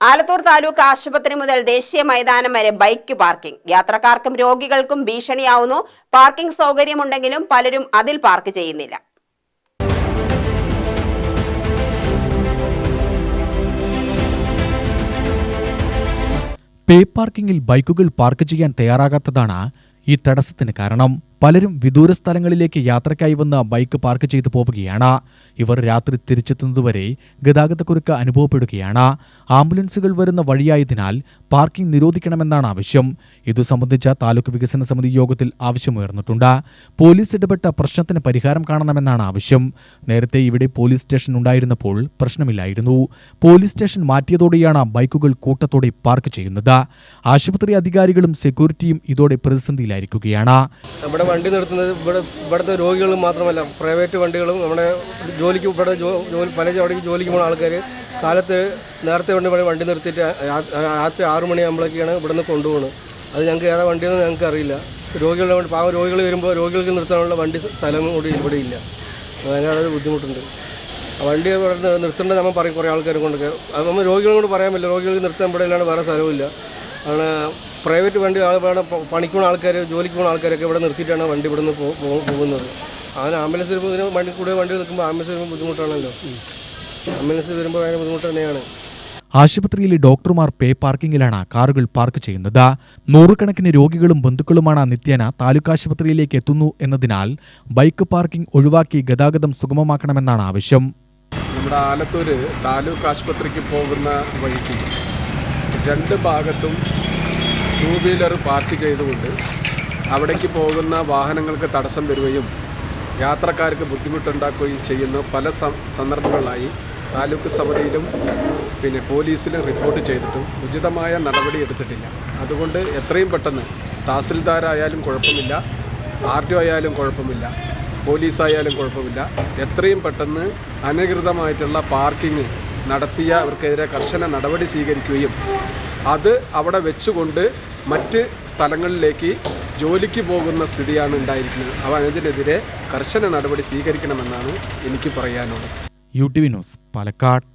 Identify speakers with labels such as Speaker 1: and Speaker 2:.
Speaker 1: ആലത്തൂർ താലൂക്ക് ആശുപത്രി മുതൽ ദേശീയ മൈതാനം വരെ ബൈക്ക് പാർക്കിംഗ്. യാത്രക്കാർക്കും രോഗികൾക്കും ഭീഷണിയാവുന്നു. പാർക്കിംഗ് സൗകര്യമുണ്ടെങ്കിലും പലരും അതിൽ പാർക്ക് ചെയ്യുന്നില്ല.
Speaker 2: പേ പാർക്കിംഗിൽ ബൈക്കുകൾ പാർക്ക് ചെയ്യാൻ തയ്യാറാകാത്തതാണ് ഈ തടസ്സത്തിന് കാരണം. പലരും വിദൂര സ്ഥലങ്ങളിലേക്ക് യാത്രക്കായി വന്ന് ബൈക്ക് പാർക്ക് ചെയ്തു പോവുകയാണ്. ഇവർ രാത്രി തിരിച്ചെത്തുന്നതുവരെ ഗതാഗതക്കുരുക്ക് അനുഭവപ്പെടുകയാണ്. ആംബുലൻസുകൾ വരുന്ന വഴിയായതിനാൽ പാർക്കിംഗ് നിരോധിക്കണമെന്നാണ് ആവശ്യം. ഇതു സംബന്ധിച്ച താലൂക്ക് വികസന സമിതി യോഗത്തിൽ ആവശ്യമുയർന്നിട്ടുണ്ട്. പോലീസ് ഇടപെട്ട പ്രശ്നത്തിന് പരിഹാരം കാണണമെന്നാണ് ആവശ്യം. നേരത്തെ ഇവിടെ പോലീസ് സ്റ്റേഷൻ ഉണ്ടായിരുന്നപ്പോൾ പ്രശ്നമില്ലായിരുന്നു. പോലീസ് സ്റ്റേഷൻ മാറ്റിയതോടെയാണ് ബൈക്കുകൾ കൂട്ടത്തോടെ പാർക്ക് ചെയ്യുന്നത്. ആശുപത്രി അധികാരികളും സെക്യൂരിറ്റിയും ഇതോടെ പ്രതിസന്ധിയിലായിരിക്കുകയാണ്.
Speaker 3: നമ്മുടെ വണ്ടി നിർത്തുന്നത് ഇവിടെ ഇവിടുത്തെ രോഗികൾ മാത്രമല്ല പ്രൈവറ്റ് വണ്ടികളും നമ്മുടെ ജോലിക്ക് ഇവിടെ ജോലി പല അവിടേക്ക് ജോലിക്ക് പോകുന്ന ആൾക്കാർ കാലത്ത് നേരത്തെ വണ്ടി ഇവിടെ വണ്ടി നിർത്തിയിട്ട് രാത്രി ആറ് മണിയാകുമ്പോഴേക്കാണ് ഇവിടുന്ന് കൊണ്ടുപോകുന്നത് അത് ഞങ്ങൾക്ക് ഏതാ വണ്ടിയെന്ന് ഞങ്ങൾക്ക് അറിയില്ല. രോഗികളുടെ വണ്ടി പാവം രോഗികൾ വരുമ്പോൾ രോഗികൾക്ക് നിർത്താനുള്ള വണ്ടി സ്ഥലം കൂടി ഇവിടെ ഇല്ല. അതിനൊരു ബുദ്ധിമുട്ടുണ്ട്. വണ്ടി ഇവിടെ നിർത്തേണ്ടത് നമ്മൾ പറയും കുറേ ആൾക്കാരെ കൊണ്ടൊക്കെ. അത് നമ്മൾ രോഗികളോട് പറയാൻ പറ്റില്ല. രോഗികൾക്ക് നിർത്താൻ ഇവിടെ ഇല്ലാണ്ട് വേറെ സ്ഥലവും ഇല്ല. ആണ് പ്രൈവറ്റ് വണ്ടി ആൾ പണിക്ക് പോകുന്ന ആൾക്കാർ ജോലിക്ക് പോകുന്ന ആൾക്കാരൊക്കെ ഇവിടെ നിർത്തിയിട്ടാണ് വണ്ടി ഇവിടെ നിന്ന് പോകുന്നത്. അതിന് ആംബുലൻസ് വരുമ്പോൾ ഇതിന് വണ്ടി കൂടുതൽ വണ്ടി നിൽക്കുമ്പോൾ ആംബുലൻസ് വരുമ്പോൾ ബുദ്ധിമുട്ടാണല്ലോ. ആംബുലൻസ് വരുമ്പോൾ ഭയങ്കര ബുദ്ധിമുട്ട് തന്നെയാണ്.
Speaker 2: ആശുപത്രിയിലെ ഡോക്ടർമാർ പേ പാർക്കിങ്ങിലാണ് കാറുകൾ പാർക്ക് ചെയ്യുന്നത്. നൂറുകണക്കിന് രോഗികളും ബന്ധുക്കളുമാണ് നിത്യേന താലൂക്ക് ആശുപത്രിയിലേക്ക് എത്തുന്നു എന്നതിനാൽ ബൈക്ക് പാർക്കിംഗ് ഒഴിവാക്കി ഗതാഗതം സുഗമമാക്കണമെന്നാണ് ആവശ്യം.
Speaker 4: നമ്മുടെ ആലത്തൂർ താലൂക്ക് ആശുപത്രിക്ക് പോകുന്ന വഴിക്ക് രണ്ട് ഭാഗത്തും ടൂ വീലർ പാർക്ക് ചെയ്തുകൊണ്ട് അവിടേക്ക് പോകുന്ന വാഹനങ്ങൾക്ക് തടസ്സം വരികയും യാത്രക്കാർക്ക് ബുദ്ധിമുട്ടുണ്ടാക്കുകയും ചെയ്യുന്ന പല സന്ദർഭങ്ങളിലായി താലൂക്ക് സമിതിയിലും പിന്നെ പോലീസിലും റിപ്പോർട്ട് ചെയ്തിട്ടും ഉചിതമായ നടപടി എടുത്തിട്ടില്ല. അതുകൊണ്ട് എത്രയും പെട്ടെന്ന് തഹസിൽദാരായാലും കുഴപ്പമില്ല ആർ ടി ആയാലും കുഴപ്പമില്ല പോലീസായാലും കുഴപ്പമില്ല എത്രയും പെട്ടെന്ന് അനധികൃതമായിട്ടുള്ള പാർക്കിംഗ് നടത്തിയവർക്കെതിരെ കർശന നടപടി സ്വീകരിക്കുകയും അത് അവിടെ വെച്ചുകൊണ്ട് മറ്റ് സ്ഥലങ്ങളിലേക്ക് ജോലിക്ക് പോകുന്ന സ്ഥിതിയാണ് ഉണ്ടായിരിക്കുന്നത്. അവ അതിനെതിരെ കർശന നടപടി സ്വീകരിക്കണമെന്നാണ് എനിക്ക് പറയാനുള്ളത്.
Speaker 2: U T V news Palakkad.